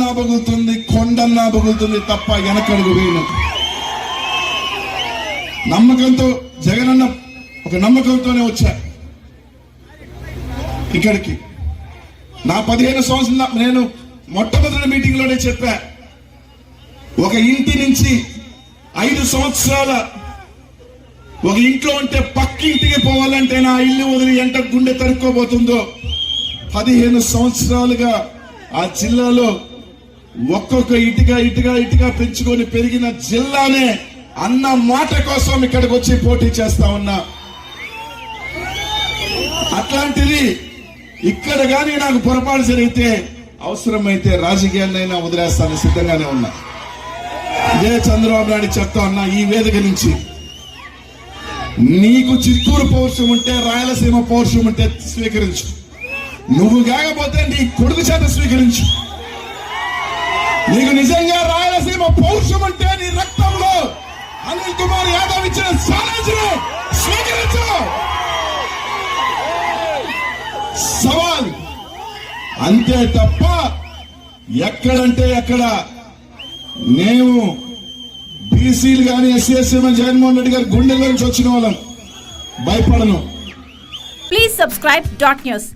ఊరన్నా పగులుతుంది కొండన్నా పగులుతుంది తప్ప వెనకడుగు వేయను. నమ్మకంతో జగనన్న ఒక నమ్మకంతోనే వచ్చా. ఇక్కడికి. నా పదిహేను సంవత్సరాల నేను మొట్టమొదటి మీటింగ్లోనే చెప్పా. ఒక ఇంటి నుంచి ఐదు సంవత్సరాల ఒక ఇంట్లో ఉంటే పక్కింటికి పోవాలంటే నా ఇల్లు వదిలి ఎంట గుండె తరుక్కోబోతుందో పదిహేను సంవత్సరాలుగా ఆ జిల్లాలో ఒక్కొక్క ఇటుగా ఇటుగా ఇటుగా పెంచుకొని పెరిగిన జిల్లానే అన్న మాట కోసం ఇక్కడికి వచ్చి పోటీ చేస్తా ఉన్నా. అట్లాంటిది ఇక్కడ కానీ నాకు పొరపాటు జరిగితే అవసరమైతే రాజకీయాలైనా వదిలేస్తాను సిద్ధంగానే ఉన్నా. ఇదే చంద్రబాబు నాయుడు చెప్తా ఉన్నా ఈ వేదిక నుంచి. నీకు చిత్తూరు పౌరుషం ఉంటే రాయలసీమ పౌరుషం ఉంటే స్వీకరించు. నువ్వు కాకపోతే నీ కొడుకు చేత స్వీకరించు. నీకు నిజంగా రాయలసీమ పౌరుషం అంటే నీ రక్తంలో అనిల్ కుమార్ యాదవ్ ఇచ్చిన ఛాలెంజ్ స్వీకరించు. సవాల్ అంతే తప్ప ఎక్కడంటే ఎక్కడ మేము బీసీలు కానీ ఎస్సీ ఎస్సీ జగన్మోహన్ రెడ్డి గారి గుండెల్లో నుంచి వచ్చిన వాళ్ళం. భయపడను. Please subscribe dot news